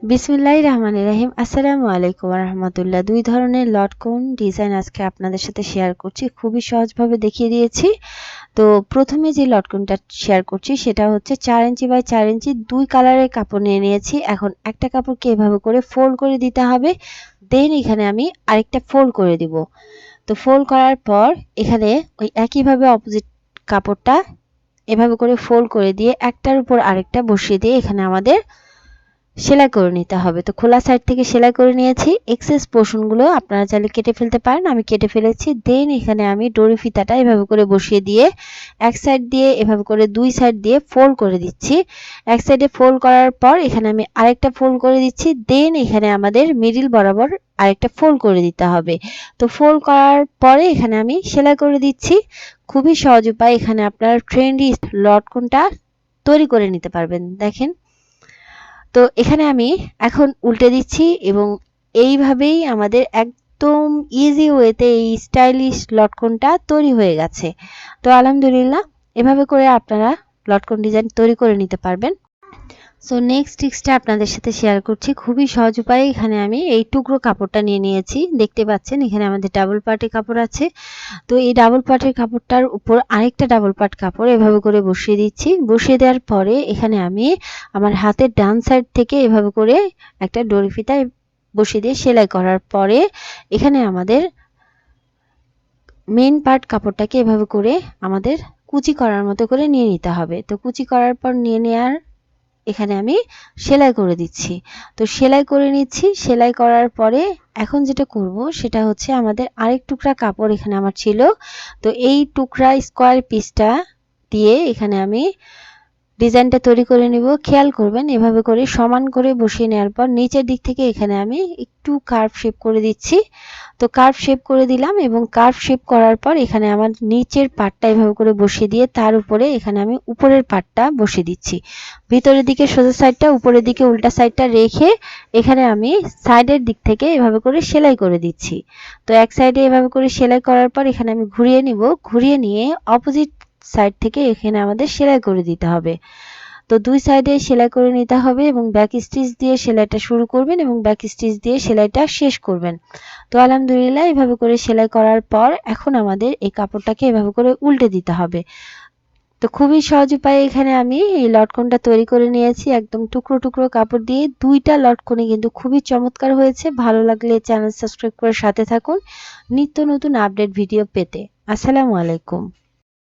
বিসমিল্লাহ রহমান রাহিম। আসসালামু আলাইকুম রহমতুল্লাহ। দুই ধরনের লটকন ডিজাইন আজকে আপনাদের সাথে শেয়ার করছি, খুবই সহজভাবে দেখিয়ে দিয়েছি। তো প্রথমে যে লটকনটা শেয়ার করছি, সেটা হচ্ছে চার ইঞ্চি বাই চার ইঞ্চি দুই কালারের কাপড় নিয়ে নিয়েছি। এখন একটা কাপড়কে এভাবে করে ফোল্ড করে দিতে হবে, দেন এখানে আমি আরেকটা ফোল্ড করে দিব। তো ফোল্ড করার পর এখানে ওই একইভাবে অপোজিট কাপড়টা এভাবে করে ফোল্ড করে দিয়ে একটার উপর আরেকটা বসিয়ে দিয়ে এখানে আমাদের সেলাই করে নিতে হবে। তো খোলা সাইড থেকে সেলাই করে নিয়েছি। এক্সেস পোর্শনগুলো আপনারা চাইলে কেটে ফেলতে পারেন। আমি কেটে ফেলেছি। দেন এখানে আমি ডোরি ফিতাটা এভাবে করে বসিয়ে দিয়ে এক সাইড দিয়ে এভাবে করে দুই সাইড দিয়ে ফোল্ড করে দিচ্ছি। এক সাইডে ফোল্ড করার পর এখানে আমি আরেকটা ফোল্ড করে দিচ্ছি। দেন এখানে আমাদের মিডিল বরাবর আরেকটা ফোল্ড করে দিতে হবে। তো ফোল্ড করার পরে এখানে আমি সেলাই করে দিচ্ছি। খুবই সহজ উপায়। এখানে আপনার ট্রেন্ডি লটকনটা তৈরি করে নিতে পারবেন। দেখেন তো এখানে আমি এখন উল্টে দিচ্ছি এবং এইভাবেই আমাদের একদম ইজি ওয়েতে এই স্টাইলিশ লটকনটা তৈরি হয়ে গেছে। তো আলহামদুলিল্লাহ, এভাবে করে আপনারা লটকন ডিজাইন তৈরি করে নিতে পারবেন। সো নেক্সট টিক্সটা আপনাদের সাথে শেয়ার করছি। খুবই সহজ উপায়ে এখানে আমি এই টুকরো কাপড়টা নিয়ে নিয়েছি। দেখতে পাচ্ছেন, এখানে আমাদের ডাবল পার্টের কাপড় আছে। তো এই ডাবল পার্টের কাপড়টার উপর আরেকটা ডাবল পার্ট কাপড় এভাবে করে বসিয়ে দিচ্ছি। বসিয়ে দেওয়ার পরে এখানে আমি আমার হাতের ডান সাইড থেকে এভাবে করে একটা ডরি ফিতা বসিয়ে দিয়ে সেলাই করার পরে এখানে আমাদের মেন পার্ট কাপড়টাকে এভাবে করে আমাদের কুচি করার মতো করে নিয়ে নিতে হবে। তো কুচি করার পর নিয়ে নেওয়ার এখানে আমি সেলাই করে দিচ্ছি। তো সেলাই করে নিচ্ছি। সেলাই করার পরে এখন যেটা করব সেটা হচ্ছে আমাদের আরেক টুকরা কাপড় এখানে আমার ছিল। তো এই টুকরা স্কোয়ার পিসটা দিয়ে এখানে আমি ডিজাইনটা তৈরি করে নিব। খেয়াল করবেন, এভাবে করে সমান করে বসিয়ে নেওয়ার পর নিচের দিক থেকে এখানে আমি একটু কার্ভ শেপ করে দিচ্ছি। তো কার্ভ শেপ করে দিলাম এবং কার্ভ শেপ করার পর এখানে আমার নিচের পাটটা এভাবে করে বসিয়ে দিয়ে তার উপরে এখানে আমি উপরের পাটটা বসিয়ে দিচ্ছি। ভিতরের দিকে সোজা সাইডটা উপরের দিকে উল্টা সাইডটা রেখে এখানে আমি সাইডের দিক থেকে এভাবে করে সেলাই করে দিচ্ছি। তো এক সাইডে এভাবে করে সেলাই করার পর এখানে আমি ঘুরিয়ে নিব। ঘুরিয়ে নিয়ে অপোজিট সাইড থেকে এখানে আমাদের সেলাই করে দিতে হবে। তো দুই সাইডে সেলাই করে নিতে হবে এবং ব্যাক স্টিচ দিয়ে সেলাইটা শুরু করবেন এবং ব্যাক স্টিচ দিয়ে সেলাইটা শেষ করবেন। তো আলহামদুলিল্লাহ এভাবে করে সেলাই করার পর এখন আমাদের এই কাপড়টাকে এভাবে করে উল্টে দিতে হবে। তো খুবই সহজ উপায়ে এখানে আমি এই লটকনটা তৈরি করে নিয়েছি। একদম টুকরো টুকরো কাপড় দিয়ে দুইটা লটকনে কিন্তু খুবই চমৎকার হয়েছে। ভালো লাগলে চ্যানেল সাবস্ক্রাইব করে সাথে থাকুন। নিত্য নতুন আপডেট ভিডিও পেতে। আসসালামু আলাইকুম।